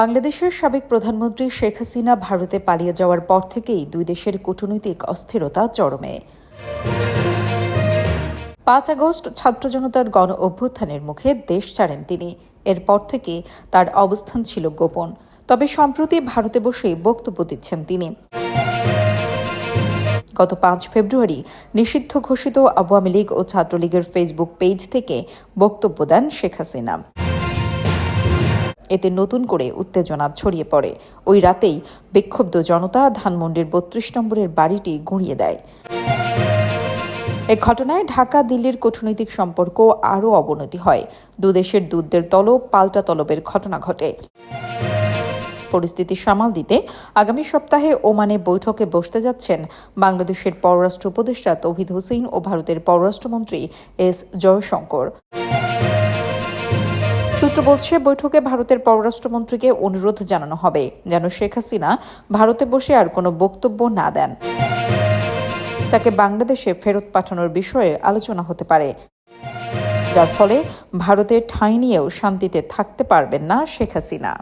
বাংলাদেশের সাবেক প্রধানমন্ত্রী শেখ হাসিনা ভারতে পালিয়ে যাওয়ার পর থেকেই দুই দেশের কূটনৈতিক অস্থিরতা চরমে। পাঁচ আগস্ট ছাত্র জনতার গণ অভ্যুত্থানের মুখে দেশ ছাড়েন তিনি। এরপর থেকে তার অবস্থান ছিল গোপন। তবে সম্প্রতি ভারতে বসে বক্তব্য দিচ্ছেন তিনি। গত পাঁচ ফেব্রুয়ারি নিষিদ্ধ ঘোষিত আওয়ামী লীগ ও ছাত্রলীগের ফেসবুক পেজ থেকে বক্তব্য দেন শেখ হাসিনা। এতে নতুন করে উত্তেজনা ছড়িয়ে পড়ে। ওই রাতেই বিক্ষুব্ধ জনতা ধানমন্ডির বত্রিশ নম্বরের বাড়িটি গুঁড়িয়ে দেয়। এ ঘটনায় ঢাকা, দিল্লির কূটনৈতিক সম্পর্ক আরও অবনতি হয়। দুদেশের দূতদের তলব, পাল্টা তলবের ঘটনা ঘটে। পরিস্থিতি সামাল দিতে আগামী সপ্তাহে ওমানে বৈঠকে বসতে যাচ্ছেন বাংলাদেশের পররাষ্ট্র উপদেষ্টা তৌহিদ হোসেন ও ভারতের পররাষ্ট্রমন্ত্রী এস জয়শঙ্কর। সূত্র বলছে, বৈঠকে ভারতের পররাষ্ট্রমন্ত্রীকে অনুরোধ জানানো হবে, যেন শেখ হাসিনা ভারতে বসে আর কোনো বক্তব্য না দেন। তাকে বাংলাদেশে ফেরত পাঠানোর বিষয়ে আলোচনা হতে পারে, যার ফলে ভারতের ঠাঁই নিয়েও শান্তিতে থাকতে পারবেন না শেখ হাসিনা।